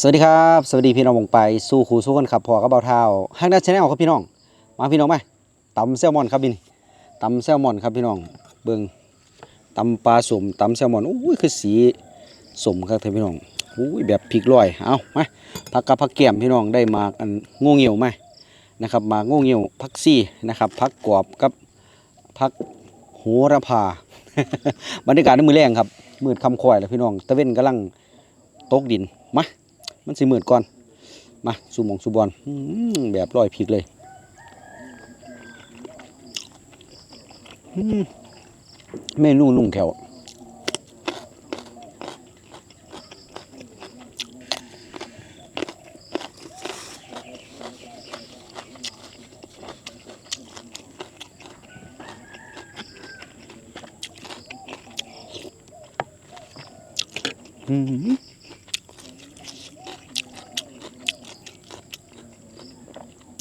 สวัสดีครับสวัสดีพี่น้องวงไปสู้ครูสู้กันครับพอกับเบาเท้าฮักนัดชาแนลครับพี่น้อง มาพี่น้องไหมตำแซลมอนครับพี่นี่ตำแซลมอนครับพี่น้องเบิ่งตำปลาสมตำแซลมอนอุ้ยคือสีสมครับท่านพี่น้องอุ้ยแบบพริกลอยเอามาผักกับผักแก้มพี่น้องได้มาอันโง่เงียวไหมนะครับมาง่เงียวผักซี่นะครับผักกรอบกับผักโหระพาบรรยากาศในมือแรงครับมืดคำคอยแล้วพี่น้องตะเว้นกำลังตกดินมา มันสิมืดก่อน มาสูมองสูบอลแบบร้อยพริกเลยเมนูนุ่งแขว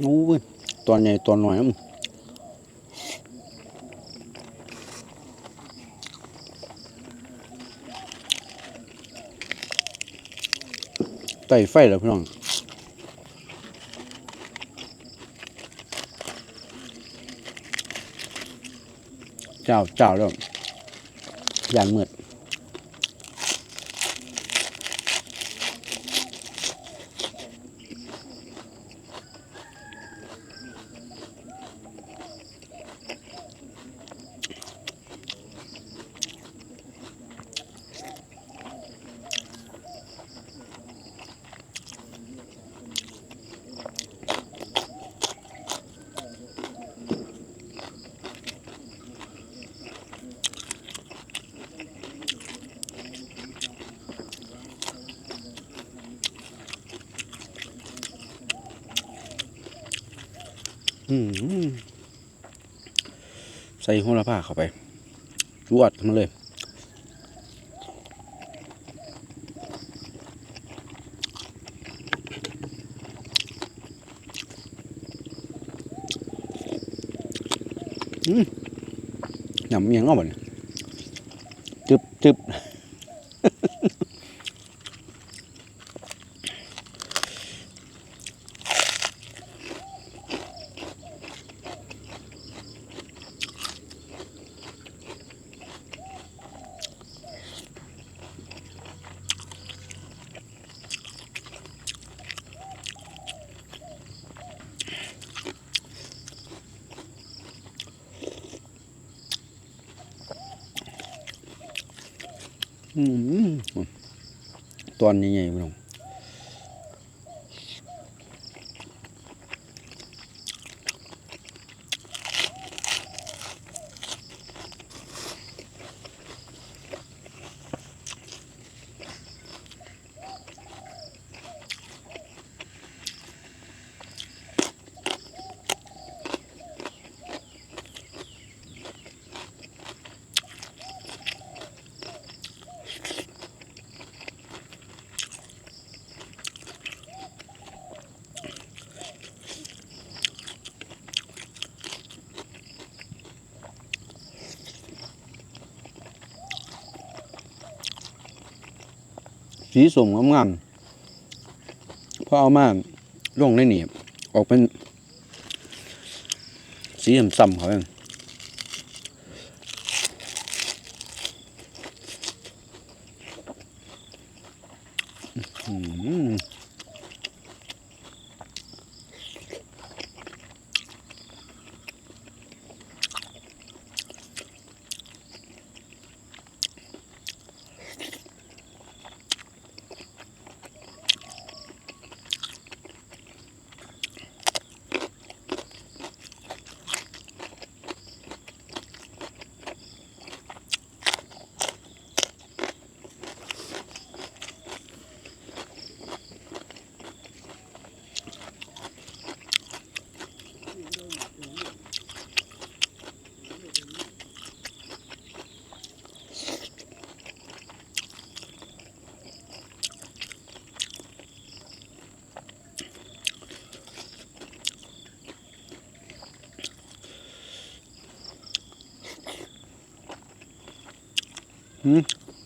อ้ยตอนใหญ่ตอนหน่อยอืมไต่ไฟแล้วพี่น้องเจ้าเจ้าแล้วยานมืดอืม ใส่หัวละผ้าเข้าไปจวดมาเลยอืมยำเมียงเอาบ่เนี่ยจึบจึบ อืม ตอนนี้ไงพี่น้อง สีสมงามๆพอเอามาลงในนี่ออกเป็นสีส้มๆเขาเอง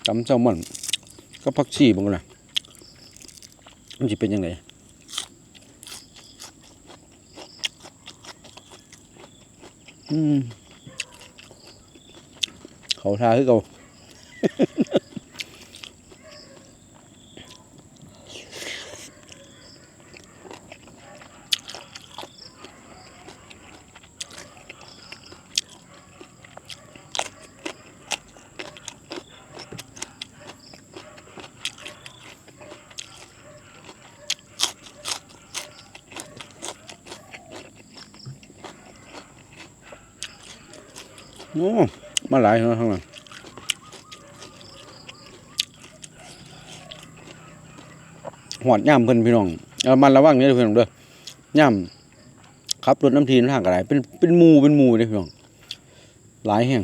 ตำแซลมอนก็ผักชีบ้างนะมันจะเป็นยังไงอืมเขาทาคือเขา อ้มาหลายเนาะข้างหลังหอดย่ำเพิ่นพี่น้องเอามันระวังเนี่ยเพี่น้องเด้อย่ำขับรถน้ำทีนทางกระไรเป็นเป็นมูเป็นมูเลยพี่น้องหลายแห่ง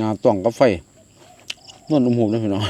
งาต่องกับไฟนวดอุ้มหูเลยพี่น้อง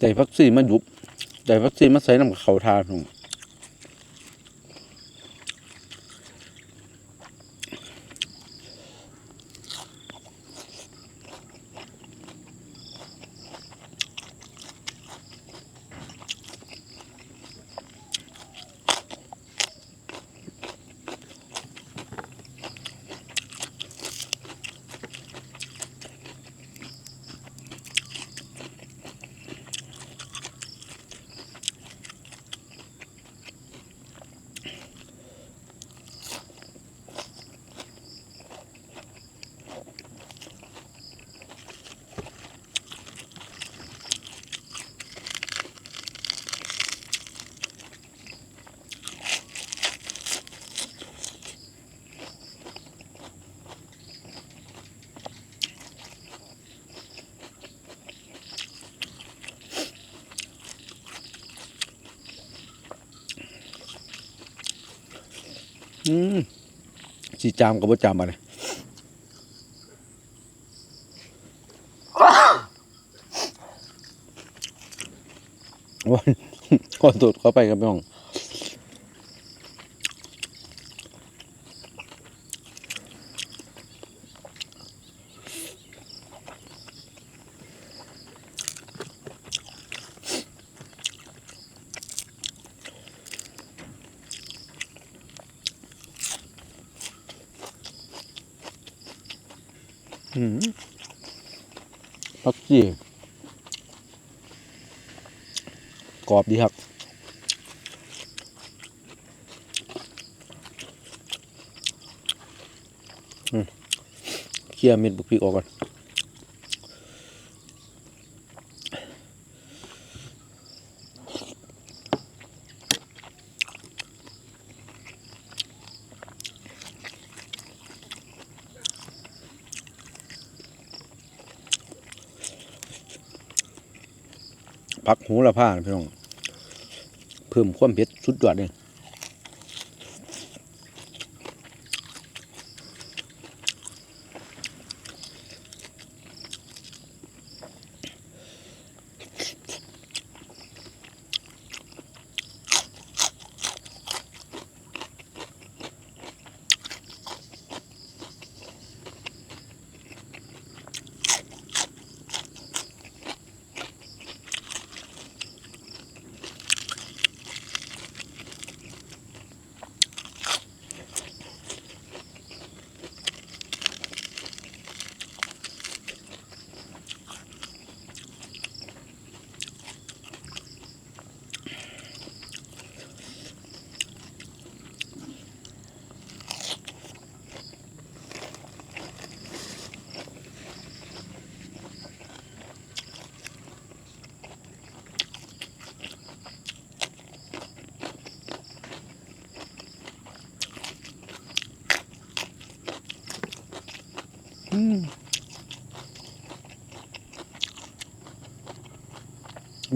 ได้วักซีมายุบได้วักซีมาใส่น้ำกับเขาทาพี่น้อง อืมสีจามกับบ่จามอะไรวันขอตรวจเข้าไปกับพี่น้อง พักจีกรอบดีครับเคลียร์เม็ดบุกพริกออกก่อน หูละผ้าพี่น้อง เพิ่มความเผ็ดสุดยอดเลย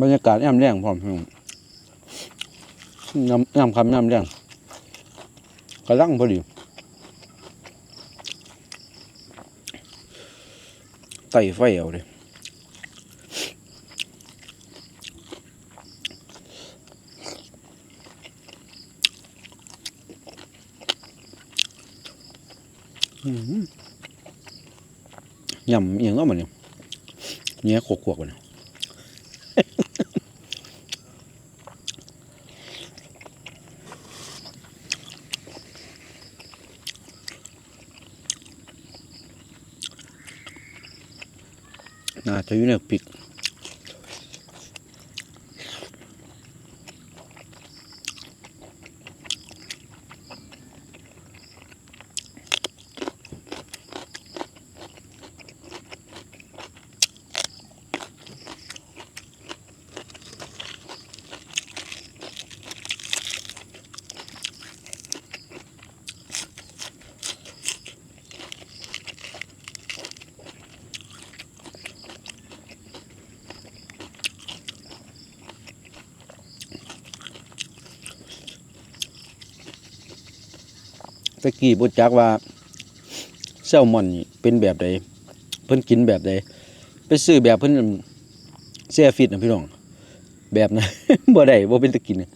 บรรยากาศย่ำแรงพร้อมน้องย่ำย่ำคำย่ำแรงกระลังพอดีไต่ไฟเอาเลยยำเอียงก็มันเนี่ยเนี้ยขวกๆมัน เนี่ยน่าจะอยู่ในพริก ตะกี้บุจักว่าแซลมอนนี่เป็นแบบใดเพิ่นกินแบบใดไปซื้อแบบเพิ่นแซ่ฟิตนะพี่น้องแบบนั้นบ่ได้บ่เป็นตะกินนะ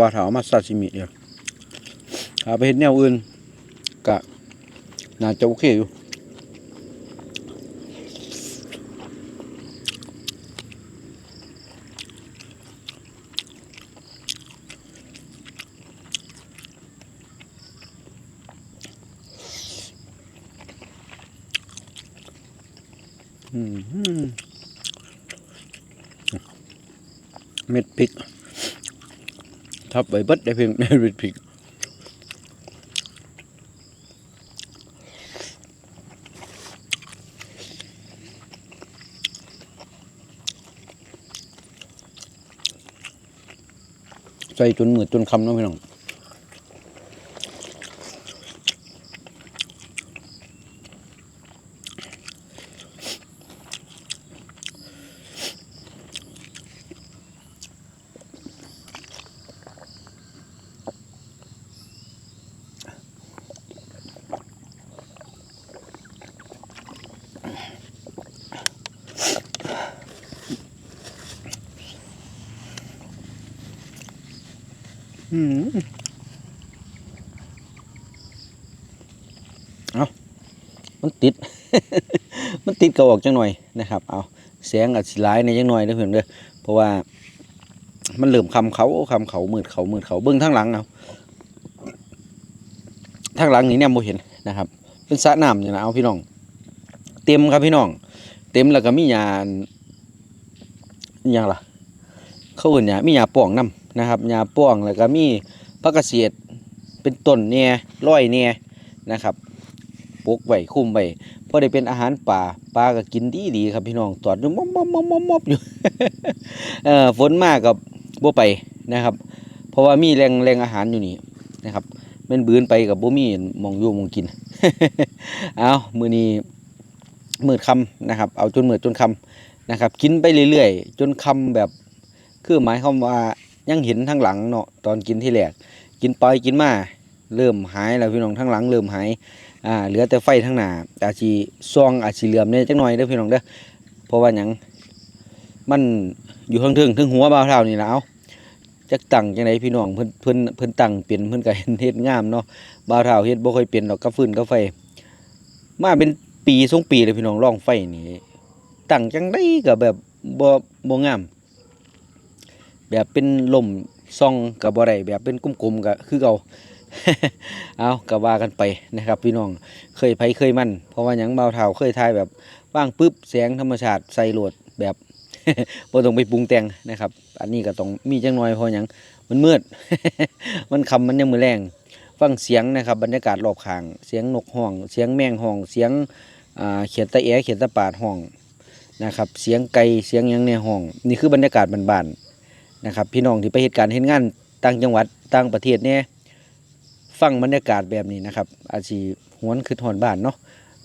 บาบาถาวมาซาชิมิเดียวถ้าไปเห็นแนวอื่นกะน่าจะโอเคอยู่อืมเม็ดพริก ทับใบบัดได้เพียงแม่เป็นพริกใส่จนเหมือดจนคำเน้องพี่น้อง เอามันติด มันติดกระออกจังหน่อยนะครับ เอาแสงอาจสิหลายในจังหน่อยเด้เพื่อนเด้อเพราะว่า มันเริ่มคำเขาคำเขามืดเขามืดเขาเบื้องทางหลังเอาทางหลังนี่เนี่ยโมเห็นนะครับ เป็นสระน้ำเนี่ยนะเอาพี่น้อง เต็มครับพี่น้อง เต็มแล้วก็มีหยาอันอิหยังล่ะ เขาเอื่นหยามีหยาป่องนํ นะครับหยาป่องแล้วก็มีผักกระเสียดเป็นต้นเนี่ยร้อยเนี่ยนะครับปลูกไว้คุ้มไว้พอได้เป็นอาหารป่าปลาก็กินดีดีครับพี่น้องตอดอยู่มอบมอบมอบมอบมอบอยู่เอ่อฝนมากกับบ่ไปนะครับ เพราะว่ามีแรงแรงอาหารอยู่นี่นะครับแม่นบืนไปกับบ่มีมองอยู่มองกินเอามือนี้มืดคำนะครับ เอาจนมืดจนคำนะครับ กินไปเรื่อยๆ จนคำแบบคือหมายความว่า ยังเห็นทั้งหลังเนาะตอนกินที่แรกกินไปกินมาเริ่มหายแล้วพี่น้องทั้งหลังเริ่มหายอ่าเหลือแต่ไฟทั้งหน้าอาจสิซองอาจสิเหลื่อมเนี่ยจักหน่อยเด้อพี่น้องเด้อเพราะว่าหยังมันอยู่ข้างเทึงถึงหัวบ่าวเท่านี่แล่ะเอาจักตั้งจังไดพี่น้องเพิ่นเพิ่นเพิ่นตั้งเป็นเพิ่นก็เห็นเฮ็ดงามเนาะบ่าวเท่าเฮ็ดบ่ค่อยเป็นดอกกับฟืนกับไฟ มาเป็นปีสองปีเลยพี่น้องร้องไฟนี่ตั้งจังไดก็แบบบ่บ่งาม แบบเป็นลมซองกับบ่ได้แบบเป็นกลมๆก็คือเก่าเอาก็ว่ากันไปนะครับ พี่น้องเคยไผเคยมันเพราะว่าหยังเบาเท่าเคยทายแบบว่างปุ๊บแสงธรรมชาติใส่โหลดแบบบ่ต้องไปปรุงแต่งนะครับ อันนี้ก็ต้องมีจังหน่อยพราะหยังมันมืด มันคำมันยังมือแรงฟังเสียงนะครับ บรรยากาศรอบข้างเสียงนกห้อง เสียงแมงห้อง เสียงเขียดตะแอเขียดตะปาดห้องนะครับ เสียงไก่เสียงยังในห้อง นี่คือบรรยากาศบ้านๆ นะครับ พี่น้องที่ไปเหตุการณ์เห็นงานต่างจังหวัดต่างประเทศเนี่ยฟังบรรยากาศแบบนี้นะครับ อาจสิหวนคือหอนบ้านเนาะ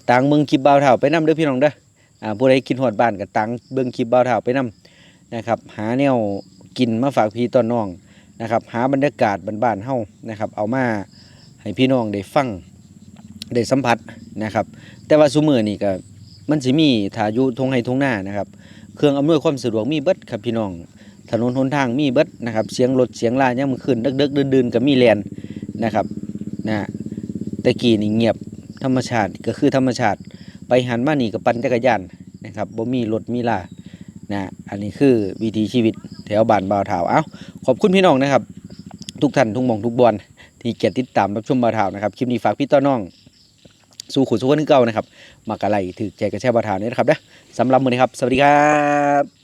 ต่างเมืองคลิปบ่าวเฒ่าไปนํเด้อพี่น้องเด้ออ่าผู้ใดคิดหอดบ้านก็ต่างเบิ่งคลิปบ่าวเฒ่าไปนํนะครับ หาแนวกินมาฝากพี่ต้อนน้องนะครับ หาบรรยากาศบ้านๆเฮานะครับ เอามาให้พี่น้องได้ฟังได้สัมผัสนะครับ แต่ว่าซุมือนี่ก็มันสิมีถาอยู่ทงไห้ทงหน้านะครับ เครื่องอำนวยความสะดวกมีเบิดครับพี่น้อง ถนนหนทางมีเบิดนะครับเสียงรถเสียงลายามมื้อคืนดึกๆดื่นๆก็มีแลนนะครับนะแต่กี้นี่เงียบธรรมชาติก็คือธรรมชาติ ไปหันมานี่ก็ปั่นจักรยานนะครับบ่มีรถมีลานะอันนี้คือวิถีชีวิตแถวบ้านบ่าวเฒ่าเอ้าขอบคุณพี่น้องนะครับ ทุกท่านทุกมองทุกบอลที่เกียรติดตามรับชมบ่าวทาวนะครับคลิปนี้ฝากพี่ต้อน้อง สู่ขุนสู่คนที่เก่านะครับมากอะไรถือใจกระแช่บ่าวทาวนี่นะครับนะสำหรับมือนี้ครับ สวัสดีครับ